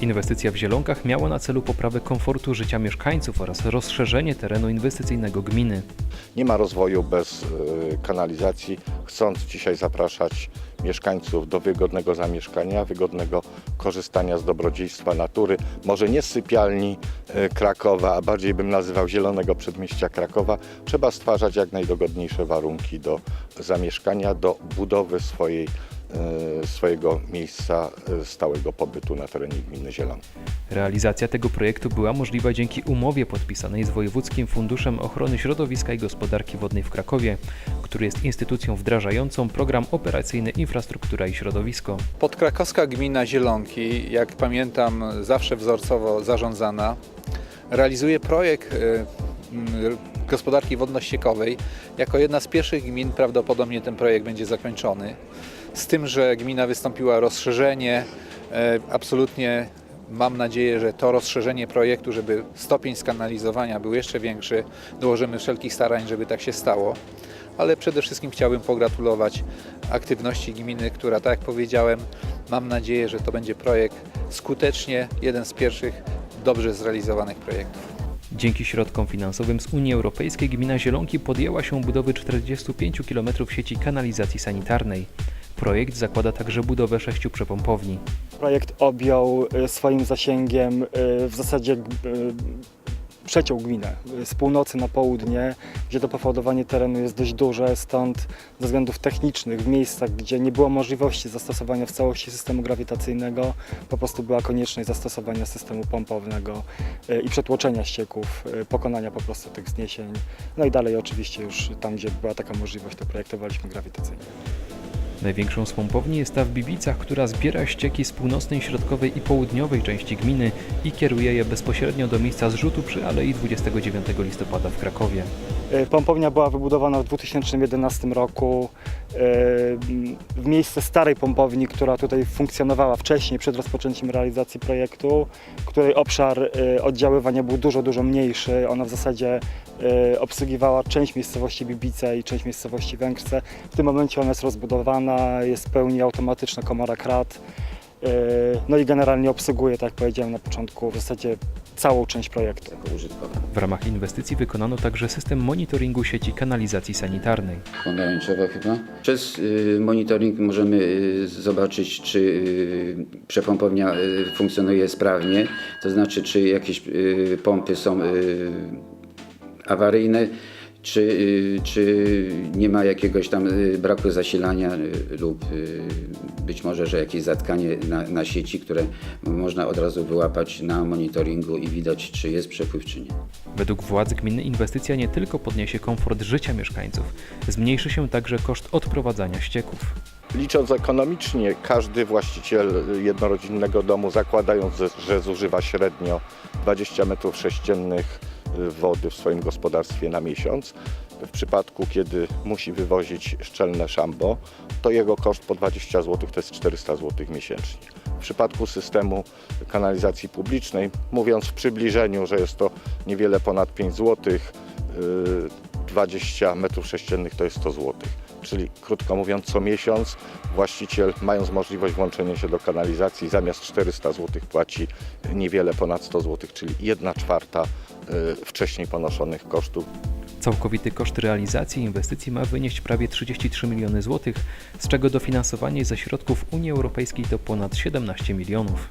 Inwestycja w Zielonkach miała na celu poprawę komfortu życia mieszkańców oraz rozszerzenie terenu inwestycyjnego gminy. Nie ma rozwoju bez y, kanalizacji. Chcąc dzisiaj zapraszać mieszkańców do wygodnego zamieszkania, wygodnego korzystania z dobrodziejstwa natury, może nie sypialni y, Krakowa, a bardziej bym nazywał zielonego przedmieścia Krakowa, trzeba stwarzać jak najdogodniejsze warunki do zamieszkania, do budowy swojej, swojego miejsca y, stałego pobytu na terenie gminy Zielonki. Realizacja tego projektu była możliwa dzięki umowie podpisanej z Wojewódzkim Funduszem Ochrony Środowiska i Gospodarki Wodnej w Krakowie, który jest instytucją wdrażającą program operacyjny Infrastruktura i Środowisko. Podkrakowska gmina Zielonki, jak pamiętam, zawsze wzorcowo zarządzana, realizuje projekt mm, gospodarki wodno-ściekowej. Jako jedna z pierwszych gmin prawdopodobnie ten projekt będzie zakończony. Z tym, że gmina wystąpiła rozszerzenie, e, absolutnie mam nadzieję, że to rozszerzenie projektu, żeby stopień skanalizowania był jeszcze większy, dołożymy wszelkich starań, żeby tak się stało. Ale przede wszystkim chciałbym pogratulować aktywności gminy, która, tak jak powiedziałem, mam nadzieję, że to będzie projekt skutecznie jeden z pierwszych dobrze zrealizowanych projektów. Dzięki środkom finansowym z Unii Europejskiej gmina Zielonki podjęła się budowy 45 km sieci kanalizacji sanitarnej. Projekt zakłada także budowę sześciu przepompowni. Projekt objął y, swoim zasięgiem y, w zasadzie y, przeciął gminę z północy na południe, gdzie to powodowanie terenu jest dość duże, stąd ze względów technicznych w miejscach, gdzie nie było możliwości zastosowania w całości systemu grawitacyjnego, po prostu była konieczność zastosowania systemu pompowego y, i przetłoczenia ścieków, y, pokonania po prostu tych wzniesień. No i dalej oczywiście już tam, gdzie była taka możliwość, to projektowaliśmy grawitacyjnie. Największą pompowni jest ta w Bibicach, która zbiera ścieki z północnej, środkowej i południowej części gminy i kieruje je bezpośrednio do miejsca zrzutu przy Alei 29 listopada w Krakowie. E, Pompownia była wybudowana w 2011 roku e, w miejsce starej pompowni, która tutaj funkcjonowała wcześniej, przed rozpoczęciem realizacji projektu, której obszar e, oddziaływania był dużo, dużo mniejszy. Ona w zasadzie obsługiwała część miejscowości Bibice i część miejscowości Węgrce. W tym momencie ona jest rozbudowana, jest w pełni automatyczna komora krat. E, No i generalnie obsługuje, tak jak powiedziałem na początku, w zasadzie całą część projektu. W ramach inwestycji wykonano także system monitoringu sieci kanalizacji sanitarnej. pomarańczowa chyba. Przez y, monitoring możemy y, zobaczyć, czy y, przepompownia y, funkcjonuje sprawnie, to znaczy, czy jakieś y, pompy są y, awaryjne, czy, y, czy nie ma jakiegoś tam y, braku zasilania y, lub być może, że jakieś zatkanie na, na sieci, które można od razu wyłapać na monitoringu i widać, czy jest przepływ, czy nie. Według władz gminy inwestycja nie tylko podniesie komfort życia mieszkańców, zmniejszy się także koszt odprowadzania ścieków. Licząc ekonomicznie, każdy właściciel jednorodzinnego domu, zakładając, że zużywa średnio 20 m3 wody w swoim gospodarstwie na miesiąc, w przypadku kiedy musi wywozić szczelne szambo, to jego koszt po 20 zł to jest 400 zł miesięcznie. W przypadku systemu kanalizacji publicznej, mówiąc w przybliżeniu, że jest to niewiele ponad 5 zł, 20 m3 to jest 100 zł. Czyli krótko mówiąc, co miesiąc właściciel, mając możliwość włączenia się do kanalizacji, zamiast 400 zł płaci niewiele ponad 100 zł, czyli 1 czwarta wcześniej ponoszonych kosztów. Całkowity koszt realizacji inwestycji ma wynieść prawie 33 miliony złotych, z czego dofinansowanie ze środków Unii Europejskiej to ponad 17 milionów.